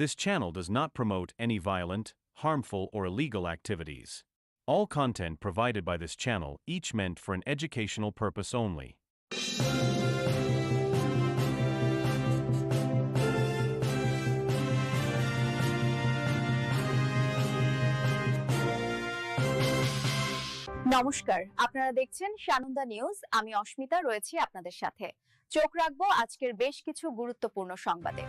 This channel does not promote any violent, harmful, or illegal activities. All content provided by this channel each meant for an educational purpose only. নমস্কার আপনারা দেখছেন Sananda news আমি অস্মিতা রয়েছি আপনাদের সাথে চোখ রাখবো আজকের বেশ কিছু গুরুত্বপূর্ণ সংবাদে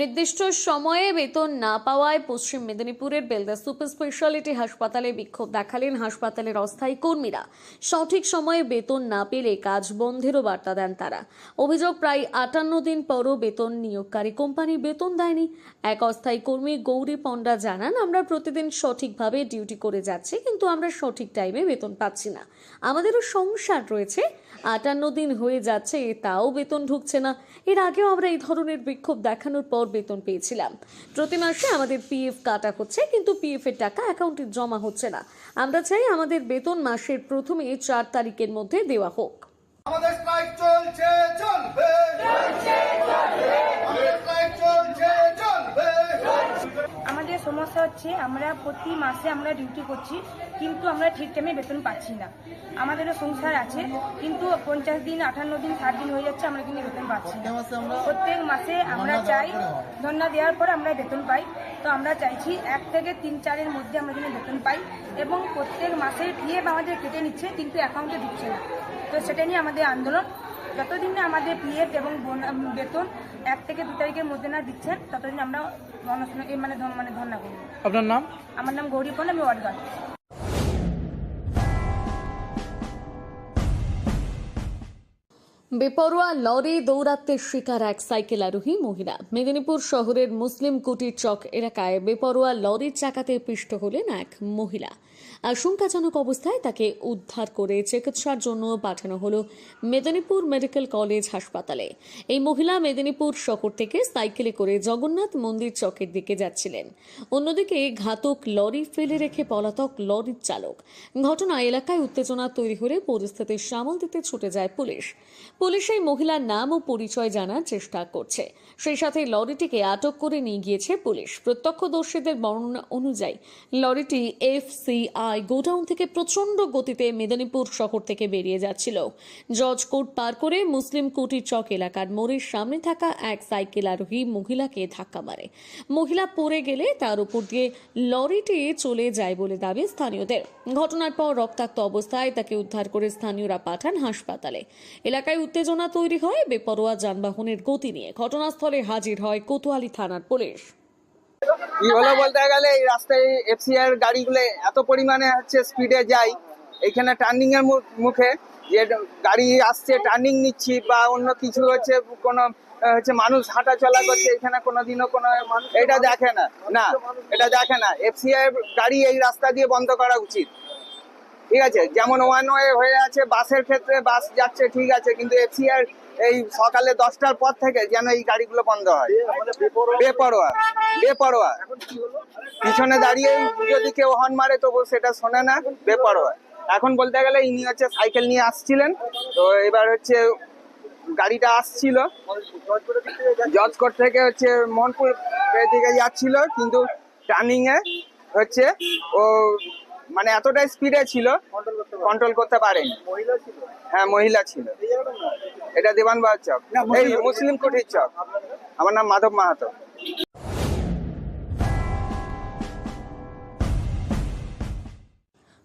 নির্দিষ্ট সময়ে বেতন না পাওয়ায় পশ্চিম মেদিনীপুরের বেলদা সুপার স্পেশালিটি হাসপাতালে বিক্ষোভ দেখালেন হাসপাতালের অস্থায়ী কর্মীরা। সঠিক সময়ে বেতন না পেলে কাজ বন্ধেরও বার্তা দেন তারা। অভিযোগ প্রায় আটান্ন দিন পরও বেতন নিয়োগকারী কোম্পানি বেতন দেয়নি। এক অস্থায়ী কর্মী গৌরী পণ্ডা জানান, আমরা প্রতিদিন সঠিকভাবে ডিউটি করে যাচ্ছি, কিন্তু আমরা সঠিক টাইমে বেতন পাচ্ছি না। আমাদেরও সংসার রয়েছে। আটান্ন দিন হয়ে যাচ্ছে, তাও বেতন ঢুকছে না। এর আগেও আমরা এই ধরনের বিক্ষোভ দেখানোর পর বেতন পেয়েছিলাম। প্রতি মাসে আমাদের পিএফ কাটা হচ্ছে, কিন্তু পিএফ এর টাকা অ্যাকাউন্টে জমা হচ্ছে না। আমরা চাই আমাদের বেতন মাসের প্রথমে চার তারিখের মধ্যে দেওয়া হোক। আমাদের চলছে, চলবে। আমাদের সমস্যা হচ্ছে আমরা প্রতি মাসে আমরা ডিউটি করছি কিন্তু আমরা ঠিক টাইমে বেতন পাচ্ছি না। আমাদেরও সংসার আছে কিন্তু পঞ্চাশ দিন আঠান্ন দিন ষাট দিন হয়ে যাচ্ছে আমরা কিন্তু বেতন পাচ্ছি না। প্রত্যেক মাসে আমরা চাই ধর্ণা দেওয়ার পর আমরা বেতন পাই। তো আমরা চাইছি এক থেকে তিন চারের মধ্যে আমরা যেন বেতন পাই এবং প্রত্যেক মাসে পিএফ আমাদের কেটে নিচ্ছে কিন্তু অ্যাকাউন্টে ঢুকছে না। তো সেটা নিয়ে আমাদের আন্দোলন। যতদিন না আমাদের পিএফ এবং বেতন এক থেকে দু তারিখের মধ্যে না দিচ্ছেন ততদিন আমরা মানে মানে ধর্ণা করব আপনার নাম? আমার নাম গৌরী পণ্ড আমি ওয়ার্ড গার্ড বেপরোয়া লরি দৌরাত্মের শিকার এক সাইকেল আরোহী মহিলা। মেদিনীপুর শহরের মুসলিম কুটির চক এলাকায় বেপরোয়া লরির চাকাতে পিষ্ট হলেন এক মহিলা। আশঙ্কাজনক অবস্থায় তাকে উদ্ধার করে চিকিৎসার জন্য পাঠানো হলো মেদিনীপুর মেডিকেল কলেজ হাসপাতালে। এই মহিলা মেদিনীপুর শহর থেকে সাইকেলে করে জগন্নাথ মন্দির চকের দিকে যাচ্ছিলেন। অন্যদিকে ঘাতক লরি ফেলে রেখে পলাতক লরির চালক। ঘটনা এলাকায় উত্তেজনা তৈরি হলে পরিস্থিতি সামাল দিতে ছুটে যায় পুলিশ। পুলিশ এই মহিলার নাম ও পরিচয় জানার চেষ্টা করছে। সেই সাথে লরিটিকে আটক করে নিয়ে গিয়েছে পুলিশ। প্রত্যক্ষদর্শীদের বর্ণনা অনুযায়ী, লরিটি এফসিআই গোডাউন থেকে প্রচণ্ড গতিতে মেদিনীপুর শহর থেকে বেরিয়ে যাচ্ছিল। জজ কোর্ট পার করে মুসলিম কুটির চক এলাকার মোড়ের সামনে থাকা এক সাইকেল আরোহী মহিলাকে ধাক্কা মারে। মহিলা পড়ে গেলে তার উপর দিয়ে লরিটি চলে যায় বলে দাবি স্থানীয়দের। ঘটনার পর রক্তাক্ত অবস্থায় তাকে উদ্ধার করে স্থানীয়রা পাঠান হাসপাতালে। এলাকায় উত্তেজনা তৈরি হয়, বেপরোয়া যানবাহনের গতি নিয়ে। ঘটনাস্থলে হাজির হয় কোতোয়ালি থানার পুলিশ। কি হলো বলতে গেলে, এই রাস্তায় এফসিআর গাড়িগুলো এত পরিমাণে হচ্ছে স্পিডে যায়, এখানে টার্নিং এর মুখে যে গাড়ি আসছে টার্নিং নিচ্ছি বা অন্য কিছু হচ্ছে, কোনো হচ্ছে মানুষ হাঁটা চলা করছে, এখানে কোনোদিনও কোনো এটা দেখে না। না, এটা দেখে না। এফসিআই গাড়ি এই রাস্তা দিয়ে বন্ধ করা উচিত। ঠিক আছে? যেমন ওয়ান ওয়ে হয়ে আছে বাসের ক্ষেত্রে বাস যাচ্ছে, ঠিক আছে, কিন্তু এফসিআর এই সকালে দশটার পর থেকে যেন এই গাড়িগুলো বন্ধ হয়। বেপরোয়া বেপরোয়া। পিছনে দাঁড়িয়ে যদি কেউ হর্ন মারে, তবু সেটা শোনে না, বেপরোয়া। এখন বলতে গেলে ইনি হচ্ছে সাইকেল নিয়ে আসছিলেন, তো এবার হচ্ছে গাড়িটা আসছিল। জজকোট থেকে হচ্ছে মোহনপুর দিকে যাচ্ছিল, কিন্তু টার্নিংয়ে হচ্ছে ও মানে এতটাই স্পিডে ছিল কন্ট্রোল করতে পারেনি। হ্যাঁ মহিলা ছিল। এটা দেবান বাহার চক। এই মুসলিম কুঠির চক। আমার নাম মাধব মাহাতো।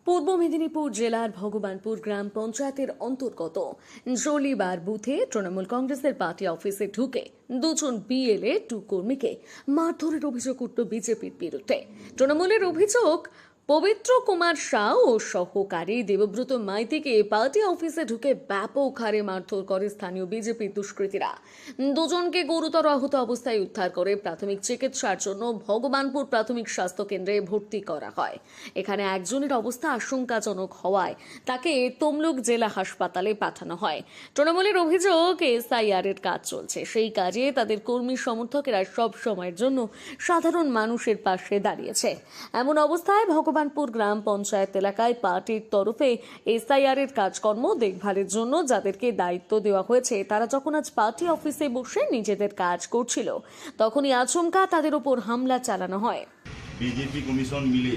পূর্ব মেদিনীপুর জেলার ভগবানপুর গ্রাম পঞ্চায়েতের অন্তর্গত জলিবার বুথে তৃণমূল কংগ্রেসের পার্টি অফিসে ঢুকে দুজন বিএলএ টু কর্মীকে মারধরের অভিযোগ উঠল বিজেপির বিরুদ্ধে। তৃণমূলের অভিযোগ পবিত্র কুমার শাহ ও সহকারী দেবব্রত মাইতিকে পার্টি অফিসে ঢুকে ব্যাপক হারে মারধর করে স্থানীয় বিজেপির দুষ্কৃতীরা। দুজনকে গুরুতর আহত অবস্থায় উদ্ধার করে প্রাথমিক চিকিৎসার জন্য ভগবানপুর প্রাথমিক স্বাস্থ্য কেন্দ্রে ভর্তি করা হয়। এখানে একজনের অবস্থা আশঙ্কাজনক হওয়ায় তাকে তমলুক জেলা হাসপাতালে পাঠানো হয়। তৃণমূলের অভিযোগ এসআইআর এর কাজ চলছে। সেই কাজে তাদের কর্মী সমর্থকেরা সব সময়ের জন্য সাধারণ মানুষের পাশে দাঁড়িয়েছে। এমন অবস্থায় ভগবানপুর ভগবানপুর গ্রাম পঞ্চায়েত এলাকায় পার্টির তরফে এসআইআর এর কাজকর্ম দেখভালের জন্য যাদেরকে দায়িত্ব দেওয়া হয়েছে, তারা যখন আজ পার্টি অফিসে বসে নিজেদের কাজ করছিল, তখনই আচমকা তাদের উপর হামলা চালানো হয়। বিজেপি কমিশন মিলে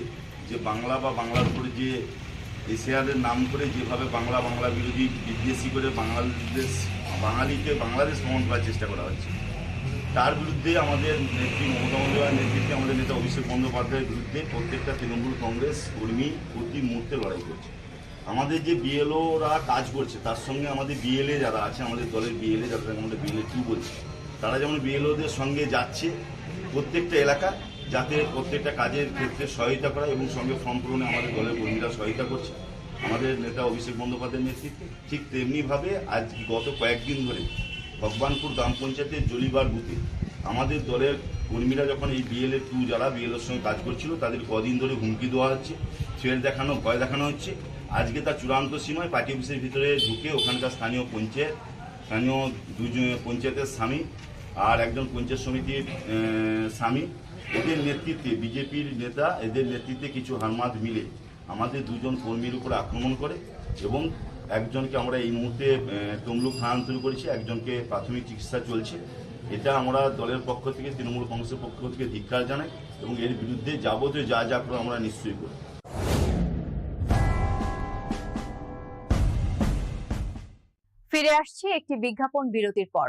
যে বাংলা বা বাংলার উপরে যে এশিয়াদের নাম করে যেভাবে বাংলা বাংলা বিরোধী বিদ্বেষী করে বাংলাদেশ, বাঙালিকে বাংলাদেশ ভ্রমণ করার চেষ্টা করা হচ্ছে। তার বিরুদ্ধে আমাদের নেত্রী মমতা বন্দ্যোপাধ্যায়ের নেতৃত্বে আমাদের নেতা অভিষেক বন্দ্যোপাধ্যায়ের বিরুদ্ধে প্রত্যেকটা তৃণমূল কংগ্রেস কর্মী প্রতি মুহূর্তে লড়াই করছে। আমাদের যে বিএলওরা কাজ করছে, তার সঙ্গে আমাদের বিএলএ যারা আছে, আমাদের দলের বিএলএ যারা আমাদের বিএলএ টু বলছে। তারা যেমন বিএলওদের সঙ্গে যাচ্ছে প্রত্যেকটা এলাকা, যাতে প্রত্যেকটা কাজের ক্ষেত্রে সহায়তা করা এবং সঙ্গে ফর্ম পূরণে আমাদের দলের কর্মীরা সহায়তা করছে। আমাদের নেতা অভিষেক বন্দ্যোপাধ্যায়ের নেতৃত্বে ঠিক তেমনিভাবে আজ গত কয়েকদিন ধরে ভগবানপুর গ্রাম পঞ্চায়েতের জলিবার বুথে আমাদের দলের কর্মীরা যখন এই বিএলএ টু যারা বিএলএর সঙ্গে কাজ করছিল, তাদের কদিন ধরে হুমকি দেওয়া হচ্ছে থ্রেট দেখানো, ভয় দেখানো হচ্ছে। আজকে তার চূড়ান্ত সীমায় পার্টি অফিসের ভিতরে ঢুকে ওখানকার স্থানীয় পঞ্চায়েত, স্থানীয় দুজন পঞ্চায়েতের স্বামী আর একজন পঞ্চায়েত সমিতির স্বামী, এদের নেতৃত্বে বিজেপির নেতা, এদের নেতৃত্বে কিছু হারমাদ মিলে আমাদের দুজন কর্মীর উপর আক্রমণ করে এবং একজনকে আমরা এই মুহূর্তে তমলুক স্থানান্তর করেছি, একজনকে প্রাথমিক চিকিৎসা চলছে। এটা আমরা দলের পক্ষ থেকে, তৃণমূল কংগ্রেসের পক্ষ থেকে ধিক্ষার জানাই এবং এর বিরুদ্ধে যাবতীয় যা যা করে আমরা নিশ্চয়ই করি ফিরে আসছি একটি বিজ্ঞাপন বিরতির পর।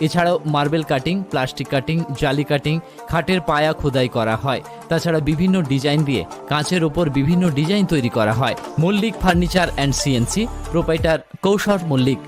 এছাড়াও মার্বেল কাটিং, প্লাস্টিক কাটিং, জালি কাটিং, খাটের পায়া খোদাই করা হয়। তাছাড়া বিভিন্ন ডিজাইন দিয়ে কাঁচের ওপর বিভিন্ন ডিজাইন তৈরি করা হয়। Mallick furniture and CNC, proprietor Koushal Mallick.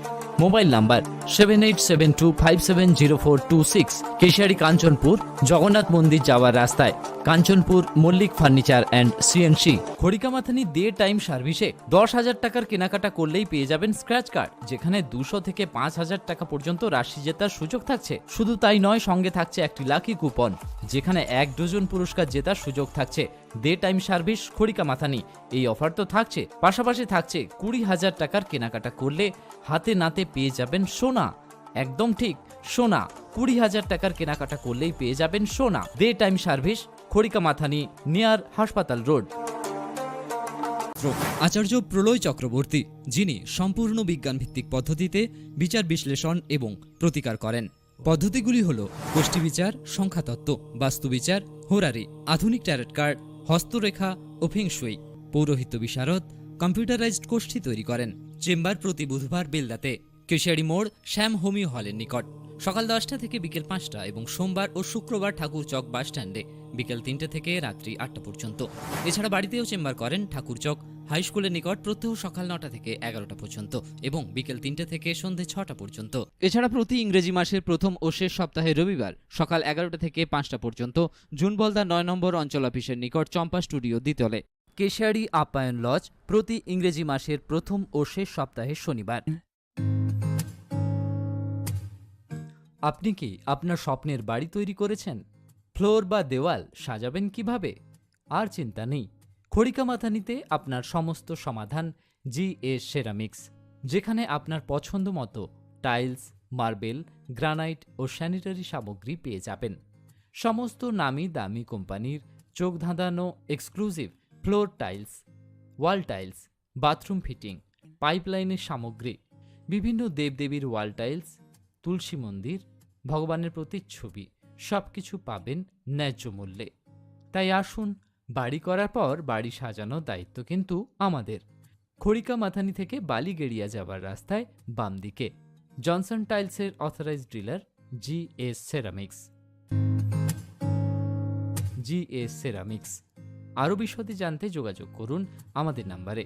Mobile number seven eight seven two five seven zero four two six Keshiary Kanchanpur, Jagannath মন্দির যাওয়ার রাস্তায়। Kanchanpur, Mallick furniture and CNC Kharikamathani day time সার্ভিসে দশ হাজার টাকার কেনাকাটা করলেই পেয়ে যাবেন স্ক্র্যাচ কার্ড, যেখানে দুশো থেকে পাঁচ হাজার টাকা পর্যন্ত রাশি জেতার সুযোগ থাকছে। শুধু তাই নয়, সঙ্গে থাকছে একটি লাকি কুপন, যেখানে এক ডজন পুরস্কার জেতার সুযোগ থাকছে। Day time service Kharikamathani. এই অফার তো থাকছে, পাশাপাশি থাকছে কুড়ি হাজার টাকার কেনাকাটা করলে হাতে নাতে পেয়ে যাবেন সোনা। একদম ঠিক, সোনা, কুড়ি হাজার টাকার কেনাকাটা করলেই পেয়ে যাবেন সোনা। Day time service Kharikamathani, near হাসপাতাল রোড। আচার্য প্রলয় চক্রবর্তী, যিনি সম্পূর্ণ বিজ্ঞানভিত্তিক পদ্ধতিতে বিচার বিশ্লেষণ এবং প্রতিকার করেন। পদ্ধতিগুলি হল গোষ্ঠী বিচার, সংখ্যাতত্ত্ব বাস্তুবিচার হোরারি, আধুনিক ট্যারেট কার্ড হস্তরেখা ও ফেংশুই পৌরোহিত্য বিশারদ, কম্পিউটারাইজড গোষ্ঠী তৈরি করেন, চেম্বার প্রতি বুধবার বেলদাতে, কেশিয়ারি মোড় শ্যাম হোমিও হলের নিকট। সকাল দশটা থেকে বিকেল পাঁচটা এবং সোমবার ও শুক্রবার ঠাকুরচক বাস স্ট্যান্ডে বিকেল তিনটে থেকে রাত্রি আটটা পর্যন্ত। এছাড়া বাড়িতেও চেম্বার করেন ঠাকুর চক হাই স্কুলের নিকট প্রত্যহ সকাল নটা থেকে এগারোটা পর্যন্ত এবং বিকেল তিনটে থেকে সন্ধে ছটা পর্যন্ত। এছাড়া প্রতি ইংরেজি মাসের প্রথম ও শেষ সপ্তাহে রবিবার সকাল এগারোটা থেকে পাঁচটা পর্যন্ত জুন জুনবলদা নয় নম্বর অঞ্চল অফিসের নিকট চম্পা স্টুডিও দ্বিতলে। কেশিয়ারি আপ্যায়ন লজ প্রতি ইংরেজি মাসের প্রথম ও শেষ সপ্তাহে শনিবার। আপনি কি আপনার স্বপ্নের বাড়ি তৈরি করেছেন? ফ্লোর বা দেওয়াল সাজাবেন কীভাবে? আর চিন্তা নেই। খড়িকা মাথানিতে আপনার সমস্ত সমাধান জি এ সেরামিক্স, যেখানে আপনার পছন্দ মতো টাইলস, মার্বেল, গ্রানাইট ও স্যানিটারি সামগ্রী পেয়ে যাবেন। সমস্ত নামি দামি কোম্পানির চোখ ধাঁধানো exclusive floor tiles, wall tiles, bathroom fitting, পাইপলাইনের সামগ্রী, বিভিন্ন দেবদেবীর ওয়াল টাইলস, তুলসী মন্দির, ভগবানের প্রতিচ্ছবি সব কিছু পাবেন ন্যায্য মূল্যে। তাই আসুন বাড়ি করার পর বাড়ি সাজানোর দায়িত্ব কিন্তু আমাদের। খড়িকা মাথানি থেকে বালি গেড়িয়া যাবার রাস্তায় বাম দিকে জনসন টাইলসের authorised dealer G S ceramics. G S ceramics. আরও বিশদে জানতে যোগাযোগ করুন আমাদের নাম্বারে।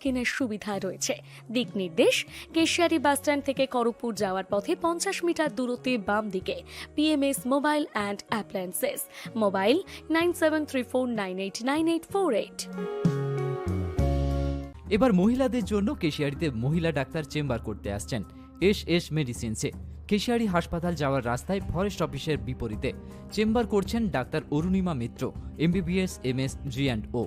কেনার সুবিধা রয়েছে। দিক নির্দেশ, কেশিয়ারি বাসস্ট্যান্ড থেকে করপুর যাওয়ার পথে পঞ্চাশ মিটার দূরত্বে বাম দিকে, PMS mobile and appliances. Mobile nine seven three four nine eight nine eight four eight. এবার মহিলাদের জন্য কেশিয়ারিতে মহিলা ডাক্তার চেম্বার করতে আসছেন এস এস মেডিসিনসে। কেশিয়ারি হাসপাতাল যাওয়ার রাস্তায় ফরেস্ট অফিসের বিপরীতে। চেম্বার করছেন doctor Arunima Mitra, MBBS, MS, G and O.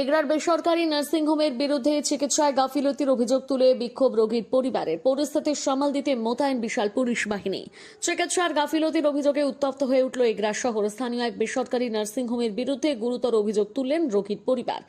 এগরার বেসরকারি নার্সিংহোমের বিরুদ্ধে চিকিৎসায় গাফিলতির অভিযোগ তুলে বিক্ষোভ রোগীর পরিবারের। পরিস্থিতির সামাল দিতে মোতায়েন বিশাল পুলিশ বাহিনী। চিকিৎসার গাফিলতির অভিযোগে উত্তপ্ত হয়ে উঠল এগরা শহর। স্থানীয় এক বেসরকারি নার্সিংহোমের বিরুদ্ধে গুরুতর অভিযোগ তুললেন রোগীর পরিবার।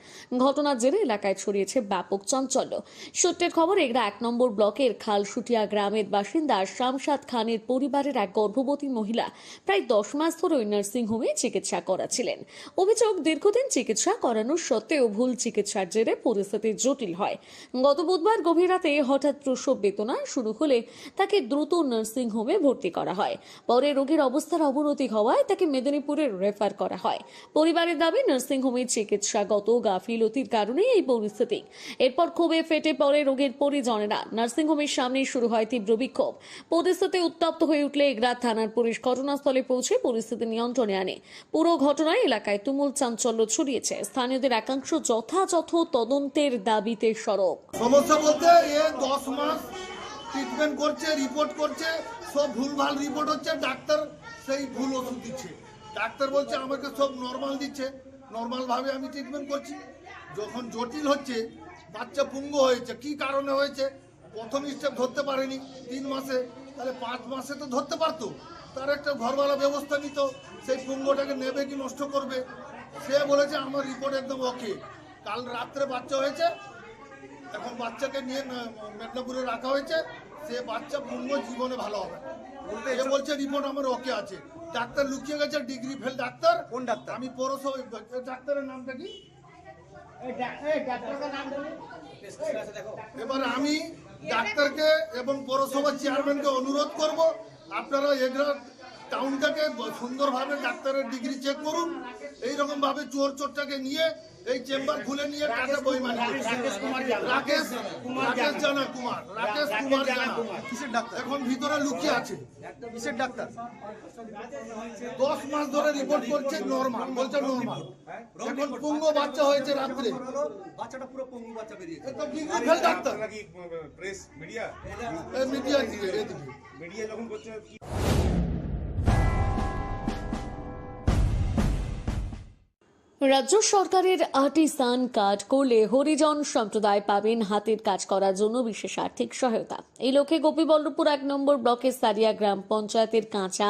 ঘটনার জেরে এলাকায় ছড়িয়েছে ব্যাপক চাঞ্চল্য। সূত্রের খবর, এগরা এক নম্বর ব্লকের খালসুটিয়া গ্রামের বাসিন্দা শামসাদ খানের পরিবারের এক গর্ভবতী মহিলা প্রায় দশ মাস ধরে ওই নার্সিংহোমে চিকিৎসা করাছিলেন। অভিযোগ, দীর্ঘদিন চিকিৎসা করানোর সত্ত্বেও ভুল চিকিৎসার জেরে পরিস্থিতি জটিল হয়। গত বুধবার গভীর রাতে হঠাৎ প্রসব বেদনা শুরু হলে তাকে দ্রুত নার্সিংহোমে ভর্তি করা হয়। পরে রোগীর অবস্থার অবনতি হওয়ায় তাকে মেদিনীপুরে রেফার করা হয়। পরিবারের দাবি নার্সিংহোমের চিকিৎসাগত গাফিলতির কারণেই এই পরিস্থিতি। এরপর ক্ষোভে ফেটে পড়ে রোগীর পরিজনেরা। নার্সিংহোমের সামনে শুরু হয় তীব্র বিক্ষোভ। পরিস্থিতি উত্তপ্ত হয়ে উঠলে এগরা থানার পুলিশ ঘটনাস্থলে পৌঁছে পরিস্থিতি নিয়ন্ত্রণে আনে। পুরো ঘটনায় এলাকায় তুমুল চাঞ্চল্য ছড়িয়েছে। স্থানীয়দের একাংশ যথাযথ তদন্তের দাবিতে সরব। সমস্যা বলতে এ দশ মাস ট্রিটমেন্ট করছে রিপোর্ট করছে, সব ভুলভাল রিপোর্ট হচ্ছে, ডাক্তার সেই ভুল ওষুধ দিচ্ছে। ডাক্তার বলছে, আমাকে সব নর্মাল দিচ্ছে নর্মাল ভাবে আমি ট্রিটমেন্ট করছি। যখন জটিল হচ্ছে, বাচ্চা পুঙ্গ হয়েছে, কি কারণে হয়েছে, প্রথম স্টেপ ধরতে পারেনি, তিন মাসে, তাহলে পাঁচ মাসে তো ধরতে পারতো। তার একটা ঘরওয়ালা ব্যবস্থা নিত, সেই পুঙ্গটাকে নেবে কি নষ্ট করবে? সে বলেছে আমার রিপোর্ট একদম ওকে কাল রাত্রে বাচ্চা হয়েছে এখন বাচ্চাকে নিয়ে মেদিনীপুরে রাখা হয়েছে। সে বাচ্চা পূর্ণ জীবনে ভালো হবে। সে বলছে রিপোর্ট আমার ওকে আছে। ডাক্তার লুকিয়ে গেছে ডিগ্রি ফেল ডাক্তার। কোন ডাক্তার? আমি পৌরসভা ডাক্তারের নামটা কি? এবার আমি ডাক্তারকে এবং পৌরসভার চেয়ারম্যানকে অনুরোধ করব আপনারা এগরা টাউনটাকে সুন্দরভাবে ডাক্তারের ডিগ্রি চেক করুন। এইরকম ভাবে চোর চোরটাকে নিয়ে এই চেম্বার খুলে নিয়ে টাকা বইমানি রাকেশ কুমার রাকেশ রাকেশ জানা কুমার। রাকেশ কুমার জানা কিসের ডাক্তার? এখন ভিতরে লুকিয়ে আছে। কিসের ডাক্তার? দশ মাস ধরে রিপোর্ট করছে নর্মাল বলছে নর্মাল এখন পুঙ্গ বাচ্চা হয়েছে রাত্রে। বাচ্চাটা পুরো পঙ্গু বাচ্চা বেরিয়েছে। তো ডিগ্রি ফেল ডাক্তার। প্রেস মিডিয়া মিডিয়া দিকে মিডিয়া যখন করছে রাজ্য সরকারের আর্টিসান কার্ড করলে হরিজন সম্প্রদায় পাবেন হাতের কাজ করার জন্য বিশেষ আর্থিক সহায়তা। এই লক্ষ্যে গোপীবল্লভপুর এক নম্বর ব্লকের সারিয়া গ্রাম পঞ্চায়েতের কাঁচা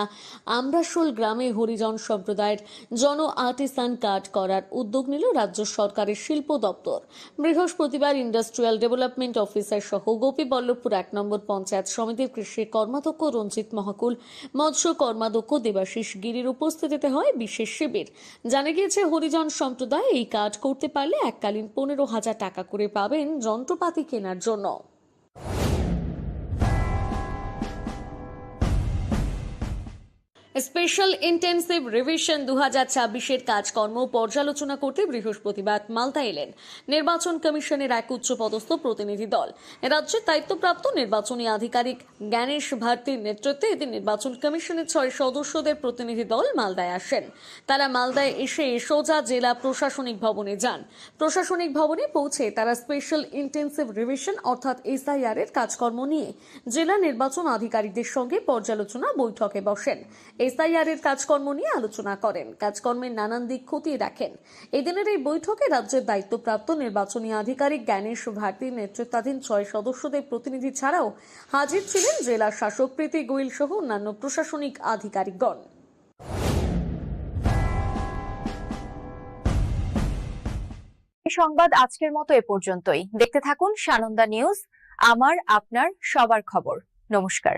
আমরাশোল গ্রামে হরিজন সম্প্রদায়ের জন আর্টিসান কার্ড করার উদ্যোগ নিল রাজ্য সরকারের শিল্প দপ্তর। বৃহস্পতিবার ইন্ডাস্ট্রিয়াল ডেভেলপমেন্ট অফিসার সহ গোপীবল্লভপুর এক নম্বর পঞ্চায়েত সমিতির কৃষি কর্মাধ্যক্ষ রঞ্জিত মহাকুল, মৎস্য কর্মাধ্যক্ষ দেবাশিস গিরির উপস্থিতিতে হয় বিশেষ শিবির। জানা গিয়েছে, হরিজন সম্প্রদায় এই কাজ করতে পারলে এককালীন পনেরো হাজার টাকা করে পাবেন যন্ত্রপাতি কেনার জন্য। স্পেশাল ইন্টেন্সিভ রিভিশন দু হাজার ছাব্বিশের কাজকর্ম পর্যালোচনা করতে বৃহস্পতিবার মালদা এলেন। নির্বাচন কমিশনের এক উচ্চপদস্থ প্রতিনিধি দল। রাজ্যের দায়িত্বপ্রাপ্ত নির্বাচনী আধিকারিক জ্ঞানেশ ভারতীর নেতৃত্বে এদিন নির্বাচন কমিশনের ছয় সদস্যদের প্রতিনিধি দল মালদায় আসেন। তারা মালদায় এসে সোজা জেলা প্রশাসনিক ভবনে যান। প্রশাসনিক ভবনে পৌঁছে তারা স্পেশাল ইন্টেন্সিভ রিভিশন অর্থাৎ এসআইআর এর কাজকর্ম নিয়ে জেলা নির্বাচন আধিকারিকদের সঙ্গে পর্যালোচনা বৈঠকে বসেন। এসআইআর এর কাজকর্ম নিয়ে আলোচনা করেন। কাজকর্মের নানান দিক খতিয়ে রাখেন এদিনের এই বৈঠকে রাজ্যের দায়িত্বপ্রাপ্ত নির্বাচনী আধিকারিক জ্ঞানেশ ভারতীর নেতৃত্বাধীন ছয় সদস্যদের প্রতিনিধি ছাড়াও হাজির ছিলেন জেলা শাসক প্রীতি গোয়েল সহ অন্যান্য প্রশাসনিক আধিকারিকগণ। সংবাদ আজকের মতো এ পর্যন্তই। দেখতে থাকুন সানন্দা নিউজ, আমার, আপনার, সবার খবর। নমস্কার।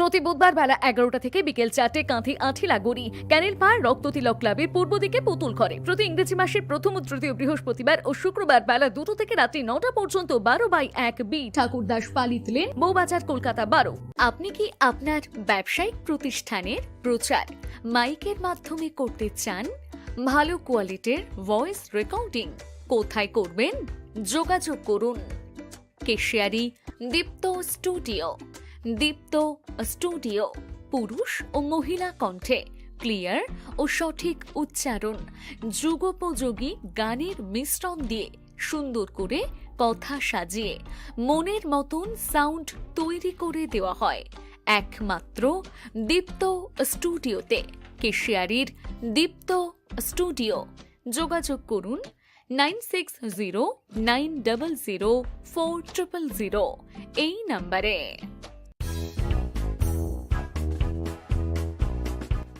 প্রতি বুধবার বেলা এগারোটা থেকে বিকেল চারটে কাঁথি আঠিলা গড়ি ক্যানেল পাড় রক্ততিলক ক্লাবের পূর্ব দিকে পুতুল ঘরে। প্রতি ইংরেজি মাসের প্রথম ও তৃতীয় বৃহস্পতিবার ও শুক্রবার বেলা দুটো থেকে রাত্রি নটা পর্যন্ত বারো বাই এক বি ঠাকুরদাস পালিত লেন বউবাজার কলকাতা বারো। আপনি কি আপনার ব্যবসায়িক প্রতিষ্ঠানের প্রচার মাইকের মাধ্যমে করতে চান? ভালো কোয়ালিটির ভয়েস রেকর্ডিং কোথায় করবেন? যোগাযোগ করুন। কেশিয়ারি দীপ্ত স্টুডিও। দীপ্ত স্টুডিও, পুরুষ ও মহিলা কণ্ঠে ক্লিয়ার ও সঠিক উচ্চারণ। যুগোপযোগী গানের মিশ্রণ দিয়ে সুন্দর করে কথা সাজিয়ে মনের মতন সাউন্ড তৈরি করে দেওয়া হয়। একমাত্র দীপ্ত স্টুডিওতে কেশিয়ারির দীপ্ত স্টুডিও। যোগাযোগ করুন nine six zero nine double zero four triple zero. এই নাম্বারে।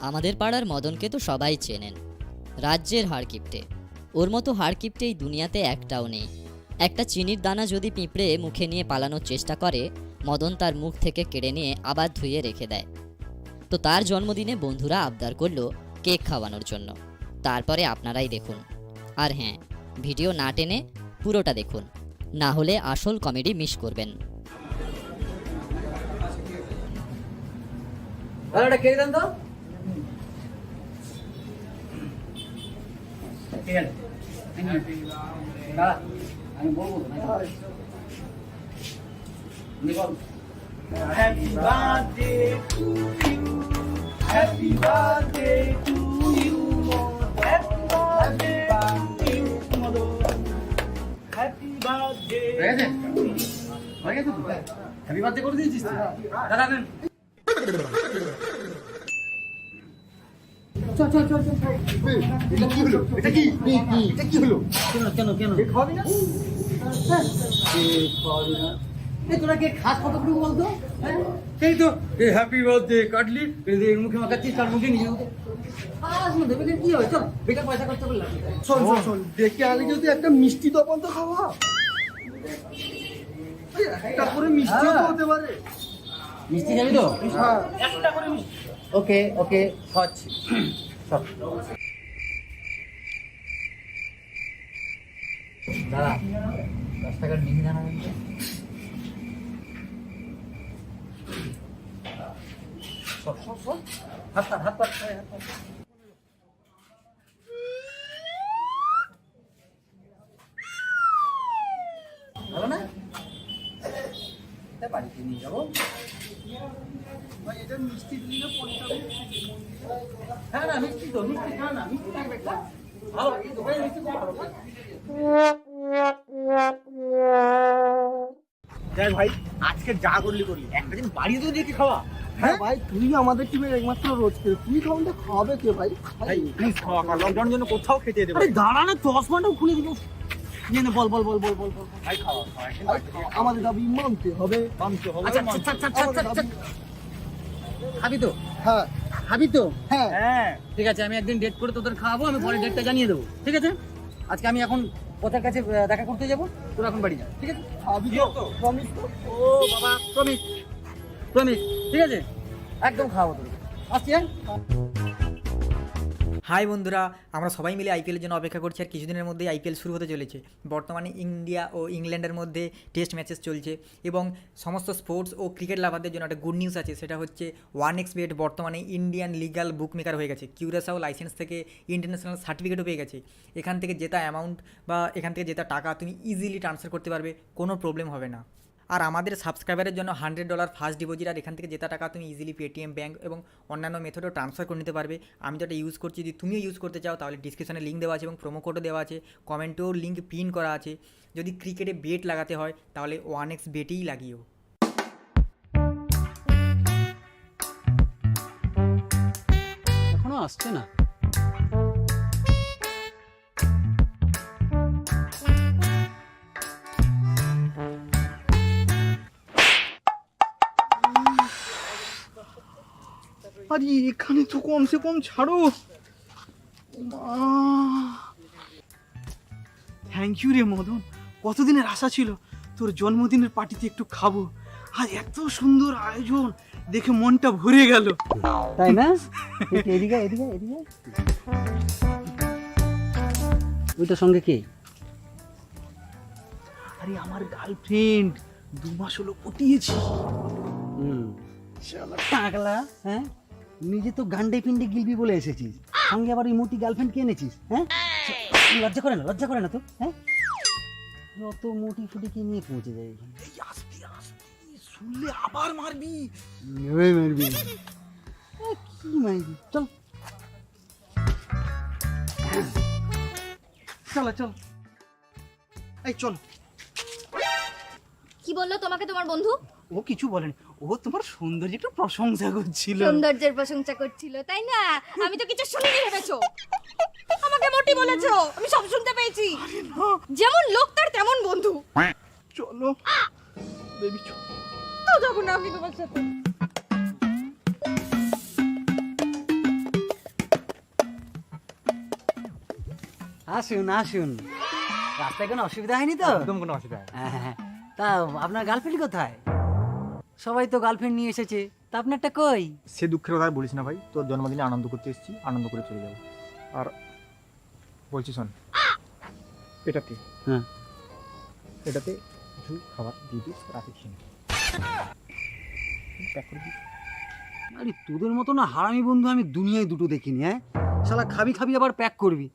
আমাদের পাড়ার মদনকে তো সবাই চেনেন। রাজ্যের হাড়কিপ্টে। ওর মতো হাড়কিপ্টে এই দুনিয়াতে একটাও নেই। একটা চিনির দানা যদি পিঁপড়ে মুখে নিয়ে পালানোর চেষ্টা করে, মদন তার মুখ থেকে কেড়ে নিয়ে আবার ধুয়ে রেখে দেয়। তো তার জন্মদিনে বন্ধুরা আবদার করল কেক খাওয়ানোর জন্য। তারপরে আপনারাই দেখুন। আর হ্যাঁ ভিডিও না টেনে পুরোটা দেখুন। না হলে আসল কমেডি মিস করবেন। এটা কি ঠিক আছে দাদা আমি বলব Happy birthday to you. Happy birthday to you. Happy birthday to you. Happy birthday. হয়ে গেছে তো হ্যাপি বার্থডে করে দিয়েছিস দাদা হলো? এটা কি? এটা কি হলো? কেন কেন কেন? খাওয়াবি না? তোরা কে খাস কতটুকু বলতো? সেই তো। এই হ্যাপি বার্থডে কাটলি। এর মুখে মাখাচ্ছিস তার মুখে নিয়ে কি হয় চল বেকার পয়সা খরচা করলাম। শোন শোন শোন দেখে আগে যদি একটা মিষ্টি তপন তো খাওয়া একটা করে মিষ্টি হতে পারে। মিষ্টি খাবি তো? হ্যাঁ। ওকে ওকে খাচ্ছি। দাদা দশ টাকার মিহি জানাবেন তো সব সব সব হাত পাত হাত পাত হাত যা করলি করলি। একটা দিন বাড়িতে তো দেখি খাওয়া। হ্যাঁ ভাই তুই আমাদের টিমের একমাত্র রোজ কে তুই খাওয়াটা খাওয়াবে কে ভাই? ভাই প্লিজ খাওয়া খাওয়া লকডাউনের জন্য কোথাও খেতে দেবে আরে দাঁড়া না চশমাটাও খুলে নে বল বল বল বল বল বল ভাই খাওয়া খাওয়া। আমাদের দাবি মানতে হবে। মানতে হবে, আচ্ছা আচ্ছা আচ্ছা আচ্ছা আচ্ছা খাবি তো? হ্যাঁ। খাবি তো? হ্যাঁ। হ্যাঁ। ঠিক আছে আমি একদিন ডেট করে তোদের খাওয়াবো আমি পরে ডেটটা জানিয়ে দেবো। ঠিক আছে? আজকে আমি এখন কোথার কাছে দেখা করতে যাব তোরা এখন বাড়ি যা ঠিক আছে? প্রমিস ও বাবা প্রমিস প্রমিস ঠিক আছে? একদম খাওয়াবো তোকে আসছি হ্যাঁ? হাই বন্ধুরা, আমরা সবাই মিলে আইপিএলের জন্য অপেক্ষা করছি আর কিছুদিনের মধ্যেই আইপিএল শুরু হতে চলেছে। বর্তমানে ইন্ডিয়া ও ইংল্যান্ডের মধ্যে টেস্ট ম্যাচেস চলছে এবং সমস্ত স্পোর্টস ও ক্রিকেট লাভারদের জন্য একটা গুড নিউজ আছে, সেটা হচ্ছে ওয়ান এক্স বেট বর্তমানে ইন্ডিয়ান লিগাল বুক মেকার হয়ে গেছে। কিউরাসাও লাইসেন্স থেকে ইন্টারন্যাশনাল সার্টিফিকেটও পেয়ে গেছে। এখান থেকে জেতা অ্যামাউন্ট বা এখান থেকে জেতা টাকা তুমি ইজিলি ট্রান্সফার করতে পারবে, কোনো প্রবলেম হবে না। আর আমাদের সাবস্ক্রাইবারের জন্য হান্ড্রেড ডলার ফার্স্ট ডিপোজিট আর এখান থেকে জেতা টাকা তুমি ইজিলি পেটিএম ব্যাঙ্ক এবং অন্যান্য মেথডও ট্রান্সফার করে নিতে পারবে। আমি যেটা ইউজ করছি, যদি তুমিও ইউজ করতে চাও তাহলে ডিসক্রিপশনে লিঙ্ক দেওয়া আছে এবং প্রোমো কোডও দেওয়া আছে। কমেন্টেও লিঙ্ক পিন করা আছে। যদি ক্রিকেটে বেট লাগাতে হয় তাহলে ওয়ান এক্স বেটেই লাগিও। এখনও আসছে না? আরে এখানে তো কমসে কম ছাড়ো। থ্যাংক ইউ রে মদন। কতদিনের আশা ছিল তোর জন্মদিনের পার্টিতে একটু খাব। আজ এত সুন্দর আয়োজন দেখে মনটা ভরে গেল। তাই না? এদিকে এদিকে এদিকে ওইটার সঙ্গে কে? আরে আমার গার্লফ্রেন্ড দু মাস হলো পটিয়েছি। হুম। চলো টাকলা হ্যাঁ? নিজে তো গান্ডে পিন্ডে গিলবি বলে এসেছিস। সঙ্গে আবার ওই মোটি গার্লফ্রেন্ড কে এনেছিস হ্যাঁ? লজ্জা করে না লজ্জা করে না তো হ্যাঁ? অত মোটি ফুটিকে নিয়ে পৌঁছে যায় এখানে। এই আস্তে আস্তে শুনলে আবার মারবি। মারবি। কি মারবি? চল। চলো চল। এই চল। কি বলল তোমাকে তোমার বন্ধু? ও কিছু বলেনি। ও তোমার সৌন্দর্য একটু প্রশংসা করছিল। সৌন্দর্যের প্রশংসা করছিল তাই না? আমি তো কিছু শুনিনি ভেবেছো। আমাকে মোটি বলেছ আমি সব শুনতে পেয়েছি। যেমন লোক তার তেমন বন্ধু। চলো। বেবি চল। তো যাব না আমি তোমার সাথে। আসুন আসুন। রাস্তায় কোনো অসুবিধা হয়নি তো? একদম কোনো অসুবিধা। হ্যাঁ, হ্যাঁ, হ্যাঁ। তা আপনার গার্লফ্রেন্ড কোথায়? সবাই তো গার্লফ্রেন্ড নিয়ে এসেছে। তা আপনারটা কই? সে দুঃখের কথা আর বলিস না ভাই। তোর জন্মদিনে আনন্দ করতে এসেছি আনন্দ করে চলে যাব। আর বলছি শোন এটাতে হ্যাঁ। এটাতে কিছু খাবার দিয়ে দিস রাতে খেয়ে প্যাক করে দিস আরে তোদের মতো না হারামি বন্ধু আমি দুনিয়ায় দুটো দেখিনি হ্যাঁ? শালা খাবি খাবি আবার প্যাক করবি।